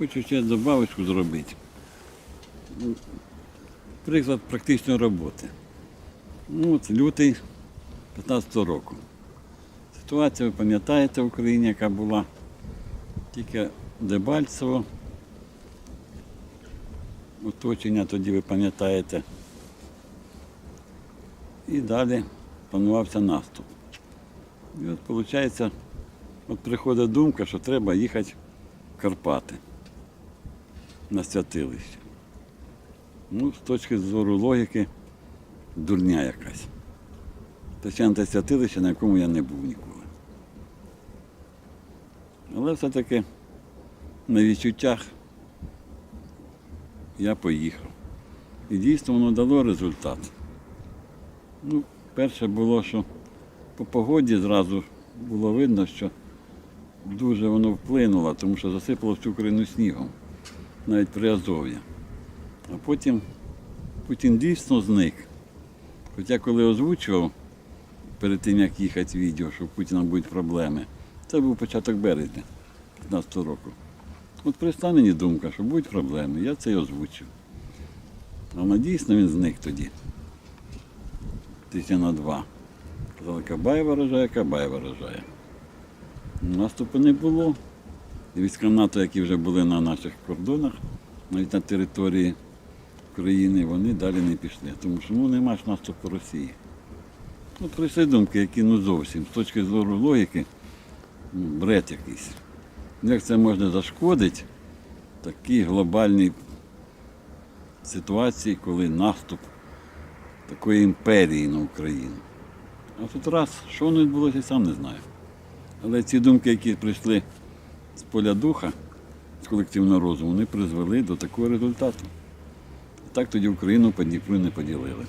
Хочу ще добавочку зробити. Приклад практичної роботи. Ну, от лютий 15 року. Ситуація, ви пам'ятаєте, в Україні, яка була тільки Дебальцево. Оточення тоді ви пам'ятаєте. І далі планувався наступ. І от виходить, от приходить думка, що треба їхати в Карпати на святилище. Ну, з точки зору логіки, дурня якась. Точно те святилище, на якому я не був ніколи. Але все-таки на відчуттях я поїхав. І дійсно воно дало результат. Ну, перше було, що по погоді зразу було видно, що дуже воно вплинуло, тому що засипало всю Україну снігом, навіть при Азов'ї. А потім Путін дійсно зник. Хоча коли озвучував перед тим, як їхати відео, що у Путіна будуть проблеми, це був початок березня 15 року. От пристане мені думка, що будуть проблеми, я це й озвучив. А воно дійсно він зник тоді. Тисяча на два. Казали, Кабай виражає, Кабай виражає. Наступу не було. НАТО, які вже були на наших кордонах, навіть на території України, вони далі не пішли. Тому що ну, нема ж наступу Росії. От прийшли думки, які ну зовсім з точки зору логіки, ну, бред якийсь. Як це можна зашкодити такій глобальній ситуації, коли наступ такої імперії на Україну. А тут раз, що воно відбулося, сам не знаю. Але ці думки, які прийшли з поля духа, з колективного розуму, вони призвели до такого результату. Так тоді Україну по Дніпру не поділили.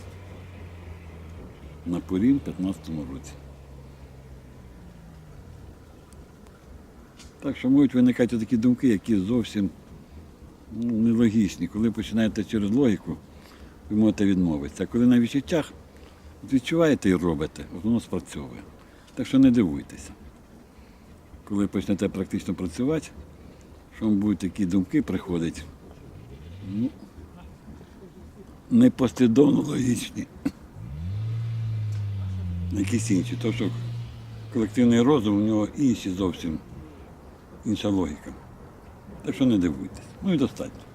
На порім в 15-му році. Так що можуть виникати такі думки, які зовсім ну, нелогічні. Коли починаєте через логіку, ви можете відмовитися. А коли на відчуттях відчуваєте і робите, воно спрацьовує. Так що не дивуйтеся. Коли почнете практично працювати, що вам будуть такі думки приходити, ну, Непослідовно логічні. Якісь інші. Тому що колективний розум у нього інші зовсім інша логіка. Так що не дивуйтесь. Ну і достатньо.